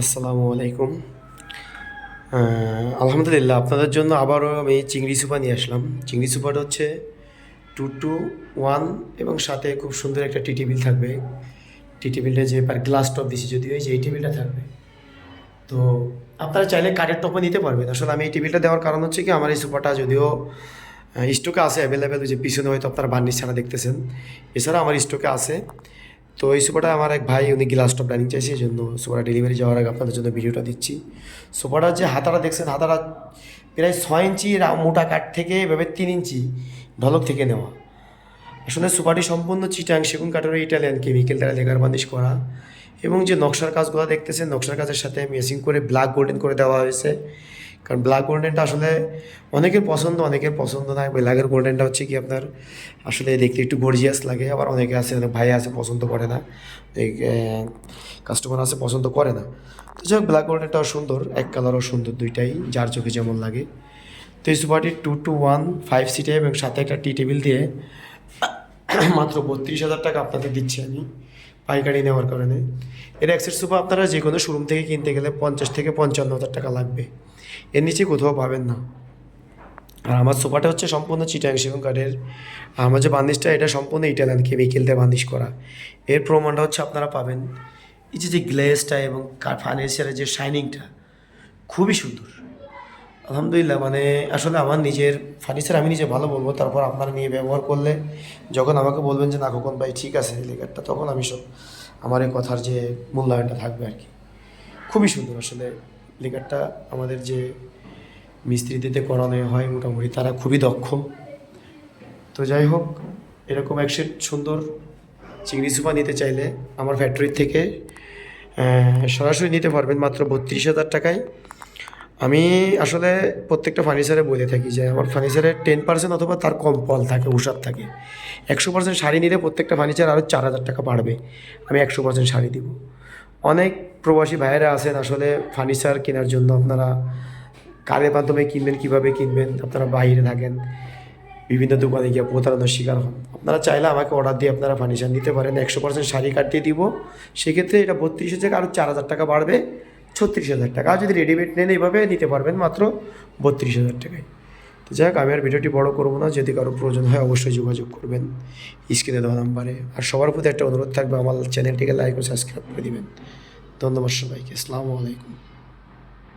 আসসালামু আলাইকুম। আলহামদুলিল্লাহ, আপনাদের জন্য আবারও আমি চিংড়ি সুপা নিয়ে আসলাম। চিংড়ি সুপাটা হচ্ছে টু টু ওয়ান এবং সাথে খুব সুন্দর একটা টি টেবিল থাকবে। টি টেবিলটা যে পার গ্লাস টপ দিছি, যদিও যে এই টেবিলটা থাকবে। তো আপনারা চাইলে কাঠের টপও নিতে পারবেন। আসলে আমি এই টেবিলটা দেওয়ার কারণ হচ্ছে কি, আমার এই সুপারটা যদিও স্টকে আছে অ্যাভেলেবেল যে পিছনে হয়তো আপনারা বার্নিশ ছাড়া দেখতেছেন। এছাড়া আমার স্টকে আছে তো এই সোফাটা আমার এক ভাই, উনি গ্লাস টপ ডাইনিং চাইছে, এই জন্য সোফাটা ডেলিভারি যাওয়ার আগে আপনাদের জন্য ভিডিওটা দিচ্ছি। সোফাটার যে হাতাটা দেখছেন, হাতাটা প্রায় ছয় ইঞ্চি মোটা কাঠ থেকে এভাবে তিন ইঞ্চি ঢলক থেকে নেওয়া। আসলে সোফাটি সম্পূর্ণ চিটাং সেগুন কাঠের ইটালিয়ান কেমিক্যাল দ্বারা লেগার বানিশ করা। এবং যে নকশার কাজগুলো দেখতেছেন, নকশার কাজের সাথে মেসিং করে ব্ল্যাক গোল্ডেন করে দেওয়া হয়েছে। কারণ ব্ল্যাক গোল্ডেনটা আসলে অনেকের পছন্দ অনেকের পছন্দ না। ব্ল্যাকের গোল্ডেনটা হচ্ছে কি আপনার আসলে দেখতে একটু গর্জিয়াস লাগে। আবার অনেকে আছে, অনেক ভাই আছে, পছন্দ করে না। কাস্টমার আছে, পছন্দ করে না। তো যাই হোক ব্ল্যাক গোল্ডেনটাও সুন্দর, এক কালারও সুন্দর দুইটাই, যার চোখে যেমন লাগে। তো এই সুপারটি টু টু ওয়ান ফাইভ সিটে এবং সাথে একটা টি টেবিল দিয়ে মাত্র বত্রিশ হাজার টাকা আপনাদের দিচ্ছি আমি পাইকারি নেওয়ার কারণে। এর অ্যাক্সেস সুপার আপনারা যে কোনো শোরুম থেকে কিনতে গেলে পঞ্চাশ থেকে পঞ্চান্ন হাজার টাকা লাগবে। এর নিচে কোথাও পাবেন না। আর আমার সোফাটা হচ্ছে সম্পূর্ণ চিটাং সেগুন কাঠের। আমার যে বান্দিশটা, এটা সম্পূর্ণ ইটালিয়ান কেমিক্যাল দিয়ে বান্দিশ করা। এর প্রমাণটা হচ্ছে আপনারা পাবেন। এই যে যে গ্লেসটা এবং ফার্নিচারের যে শাইনিংটা খুবই সুন্দর। আলহামদুলিল্লাহ মানে আসলে আমার নিজের ফার্নিচার আমি নিজে ভালো বলব, তারপর আপনারা নিয়ে ব্যবহার করলে যখন আমাকে বলবেন যে, না খোকন ভাই, ঠিক আছে লেখারটা তখন আমি সব আমার এই কথার যে মূল্যায়নটা থাকবে আর কি। খুবই সুন্দর আসলে। লেখারটা আমাদের যে মিস্ত্রিতে করানো হয় মোটামুটি, তারা খুবই দক্ষ। তো যাই হোক, এরকম এক সেট সুন্দর চিংড়ি সুপা নিতে চাইলে আমার ফ্যাক্টরির থেকে সরাসরি নিতে পারবেন মাত্র বত্রিশ হাজার টাকায়। আমি আসলে প্রত্যেকটা ফার্নিচারে বলে থাকি যে, আমার ফার্নিচারে টেন পার্সেন্ট অথবা তার কম ফল থাকে উষার থাকে। একশো পার্সেন্ট শাড়ি নিলে প্রত্যেকটা ফার্নিচার আরও চার হাজার টাকা বাড়বে। আমি একশো পার্সেন্ট শাড়ি দিব। অনেক প্রবাসী ভাইয়েরা আছেন আসলে ফার্নিচার কেনার জন্য। আপনারা কারের মাধ্যমে কিনবেন, কীভাবে কিনবেন, আপনারা বাইরে থাকেন, বিভিন্ন দোকানে গিয়ে প্রতারণার শিকার হন। আপনারা চাইলে আমাকে অর্ডার দিয়ে আপনারা ফার্নিচার নিতে পারেন। একশো পার্সেন্ট শাড়ি কাট দিয়ে দিব। সেক্ষেত্রে এটা বত্রিশ থেকে আরও চার হাজার টাকা বাড়বে, ছত্রিশ হাজার টাকা। আর যদি রেডিমেড নেন, এইভাবে নিতে পারবেন মাত্র বত্রিশ হাজার টাকায়। তো যাই হোক আমি আর ভিডিওটি বড় করব না। যদি কারও প্রয়োজন হয়, অবশ্যই যোগাযোগ করবেন। স্ক্রিনে দেওয়া নাম্বারে। আর সবার প্রতি একটা অনুরোধ থাকবে, আমার চ্যানেলটিকে লাইক ও সাবস্ক্রাইব করে দেবেন। ধন্যবাদ সবাইকে। আসসালামু আলাইকুম।